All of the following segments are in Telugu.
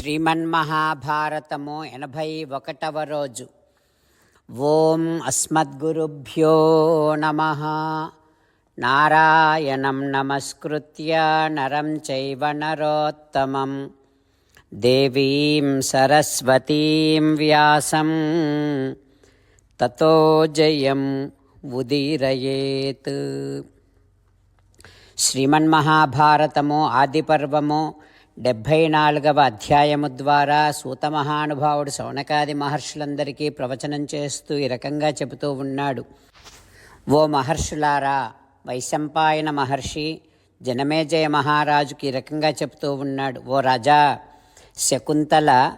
శ్రీమన్మహాభారతము ఎనభై ఒకటవ రోజు. ఓం అస్మద్గురుభ్యో నమ. నారాయణం నమస్కృత్య నరం చైవ నరోత్తమం. దేవీం సరస్వతీం వ్యాసం. తతో జయం ఉదీరయేత్. శ్రీమన్మహాభారతము ఆదిపర్వము డెబ్భై నాలుగవ అధ్యాయము ద్వారా సూత మహానుభావుడు శౌనకాది మహర్షులందరికీ ప్రవచనం చేస్తూ ఈ రకంగా చెబుతూ ఉన్నాడు. ఓ మహర్షులారా వైశంపాయన మహర్షి జనమేజయ మహారాజుకి ఈ రకంగా చెబుతూ ఉన్నాడు. ఓ రాజా శకుంతల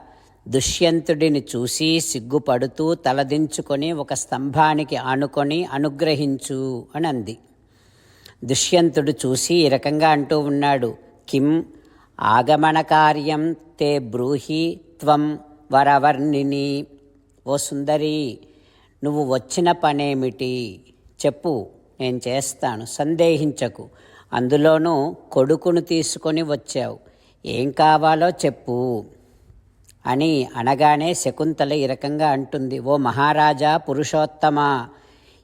దుష్యంతుడిని చూసి సిగ్గుపడుతూ తలదించుకొని ఒక స్తంభానికి ఆనుకొని అనుగ్రహించు అని అంది. దుష్యంతుడు చూసి ఈ రకంగా అంటూ ఉన్నాడు. కిం ఆగమనకార్యం తే బ్రూహి త్వం వరవర్ణిని. ఓ సుందరి నువ్వు వచ్చిన పనేమిటి? చెప్పు నేను చేస్తాను సందేహించకు. అందులోనూ కొడుకును తీసుకొని వచ్చావు. ఏం కావాలో చెప్పు. అని అనగానే శకుంతల ఈ రకంగా అంటుంది ఓ మహారాజా పురుషోత్తమ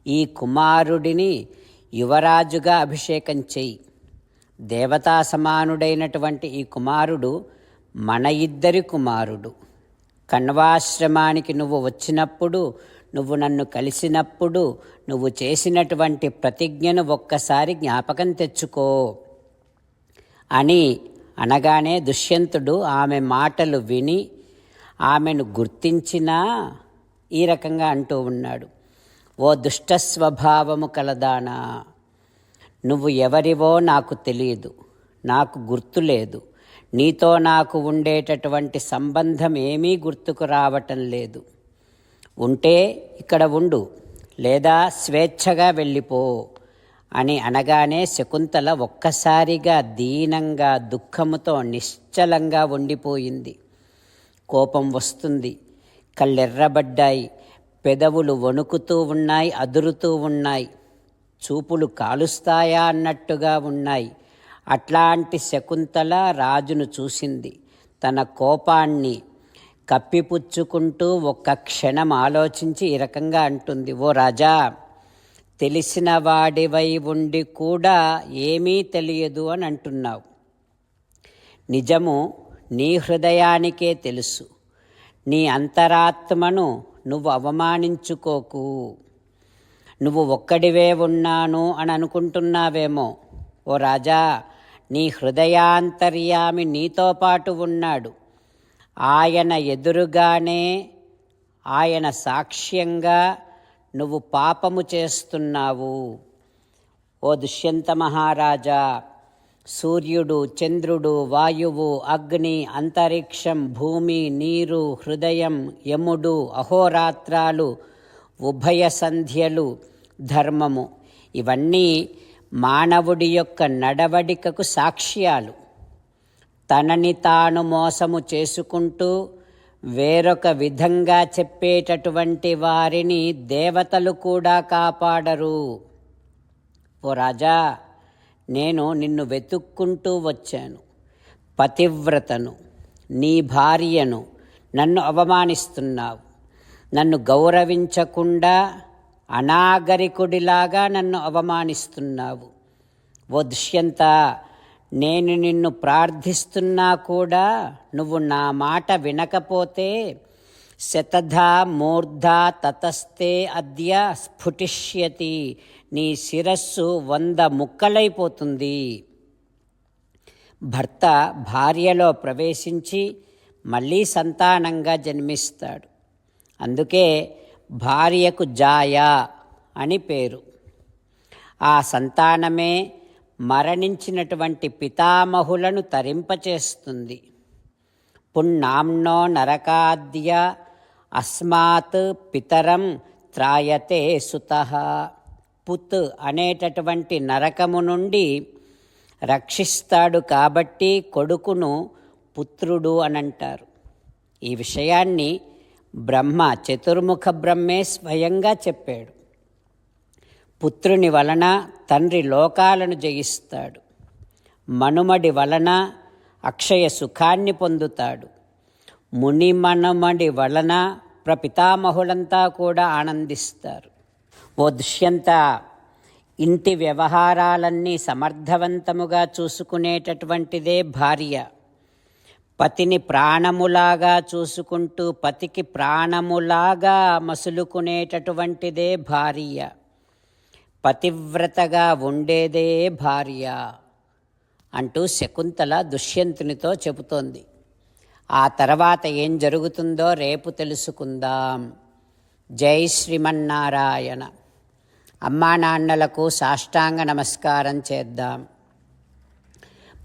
ఈ కుమారుడిని యువరాజుగా అభిషేకం చెయ్యి. దేవతా సమానుడైనటువంటి ఈ కుమారుడు మన ఇద్దరి కుమారుడు. కణ్వాశ్రమానికి నువ్వు వచ్చినప్పుడు నువ్వు నన్ను కలిసినప్పుడు నువ్వు చేసినటువంటి ప్రతిజ్ఞను ఒక్కసారి జ్ఞాపకం తెచ్చుకో అని అనగానే దుష్యంతుడు ఆమె మాటలు విని ఆమెను గుర్తించినా ఈ రకంగా అంటూ ఉన్నాడు. ఓ దుష్ట స్వభావము కలదానా? నువ్వు ఎవరివో నాకు తెలియదు నాకు గుర్తులేదు నీతో నాకు ఉండేటటువంటి సంబంధం ఏమీ గుర్తుకు రావటం లేదు. ఉంటే ఇక్కడ ఉండు లేదా స్వేచ్ఛగా వెళ్ళిపో అని అనగానే శకుంతల ఒక్కసారిగా దీనంగా దుఃఖముతో నిశ్చలంగా ఉండిపోయింది. కోపం వస్తుంది కళ్ళెర్రబడ్డాయి పెదవులు వణుకుతూ ఉన్నాయి అదురుతూ ఉన్నాయి. చూపులు కాలుస్తాయా అన్నట్టుగా ఉన్నాయి. అట్లాంటి శకుంతల రాజును చూసింది. తన కోపాన్ని కప్పిపుచ్చుకుంటూ ఒక్క క్షణం ఆలోచించి ఈ రకంగా అంటుంది ఓ రాజా తెలిసిన వాడివై ఉండి కూడా ఏమీ తెలియదు అని అంటున్నావు. నిజము నీ హృదయానికే తెలుసు. నీ అంతరాత్మను నువ్వు అవమానించుకోకు. నువ్వు ఒక్కడివే ఉన్నాను అని అనుకుంటున్నావేమో. ఓ రాజా నీ హృదయాంతర్యామి నీతో పాటు ఉన్నాడు. ఆయన ఎదురుగానే ఆయన సాక్ష్యంగా నువ్వు పాపము చేస్తున్నావు. ఓ దుష్యంత మహారాజా సూర్యుడు చంద్రుడు వాయువు అగ్ని అంతరిక్షం భూమి నీరు హృదయం యముడు అహోరాత్రాలు ఉభయ సంధ్యలు ధర్మము. ఇవన్నీ మానవుడి యొక్క నడవడికకు సాక్ష్యాలు. తనని తాను మోసము చేసుకుంటూ వేరొక విధంగా చెప్పేటటువంటి వారిని దేవతలు కూడా కాపాడరు. ఓ రాజా నేను నిన్ను వెతుక్కుంటూ వచ్చాను. పతివ్రతను నీ భార్యను నన్ను అవమానిస్తున్నావు. నన్ను గౌరవించకుండా అనాగరికుడిలాగా నన్ను అవమానిస్తున్నావు. ఓ దుష్యంత నేను నిన్ను ప్రార్థిస్తున్నా కూడా నువ్వు నా మాట వినకపోతే శతధా మూర్ధా తతస్తే అద్య స్ఫుటిష్యతి. నీ శిరస్సు వంద ముక్కలైపోతుంది. భర్త భార్యలో ప్రవేశించి మళ్ళీ సంతానంగా జన్మిస్తాడు. అందుకే భార్యకు జాయ అని పేరు. ఆ సంతానమే మరణించినటువంటి పితామహులను తరింపచేస్తుంది. పున్నాంనో నరకాద్య అస్మాత్ పితరం త్రాయతే సుత. పుత్ అనేటటువంటి నరకము నుండి రక్షిస్తాడు కాబట్టి కొడుకును పుత్రుడు అనంటారు. ఈ విషయాన్ని బ్రహ్మ చతుర్ముఖ బ్రహ్మే స్వయంగా చెప్పాడు. పుత్రుని వలన తండ్రి లోకాలను జయిస్తాడు. మనుమడి వలన అక్షయ సుఖాన్ని పొందుతాడు. మునిమనమడి వలన ప్రపితామహులంతా కూడా ఆనందిస్తారు. ఓ దుష్యంత ఇంటి వ్యవహారాలన్నీ సమర్థవంతముగా చూసుకునేటటువంటిదే భార్య. పతిని ప్రాణములాగా చూసుకుంటూ పతికి ప్రాణములాగా మసులుకునేటటువంటిదే భార్య. పతివ్రతగా ఉండేదే భార్య అంటూ శకుంతల దుష్యంతునితో చెబుతోంది. ఆ తర్వాత ఏం జరుగుతుందో రేపు తెలుసుకుందాం. జై శ్రీమన్నారాయణ. అమ్మా నాన్నలకు సాష్టాంగ నమస్కారం చేద్దాం.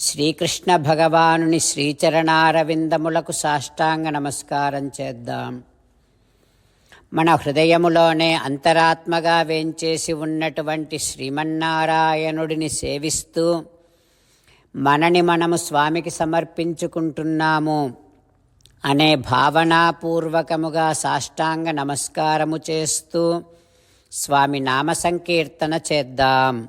శ్రీకృష్ణ భగవానుని శ్రీచరణారవిందములకు సాష్టాంగ నమస్కారం చేద్దాం. మన హృదయములోనే అంతరాత్మగా వేంచేసి ఉన్నటువంటి శ్రీమన్నారాయణుడిని సేవిస్తూ మనని మనము స్వామికి సమర్పించుకుంటున్నాము అనే భావనాపూర్వకముగా సాష్టాంగ నమస్కారము చేస్తూ స్వామి నామ సంకీర్తన చేద్దాం.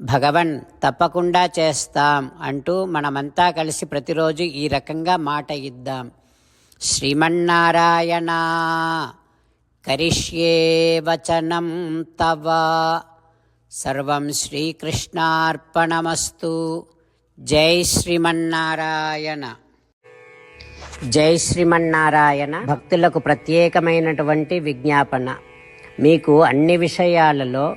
భగవన్ తప్పకుండా చేస్తాం అంటూ మనమంతా కలిసి ప్రతిరోజు ఈ రకంగా మాట ఇద్దాం. శ్రీమన్నారాయణ కరిష్యే వచనం తవ. సర్వం శ్రీకృష్ణార్పణమస్తు. జై శ్రీమన్నారాయణ. జై శ్రీమన్నారాయణ భక్తులకు ప్రత్యేకమైనటువంటి విజ్ఞాపన. మీకు అన్ని విషయాలలో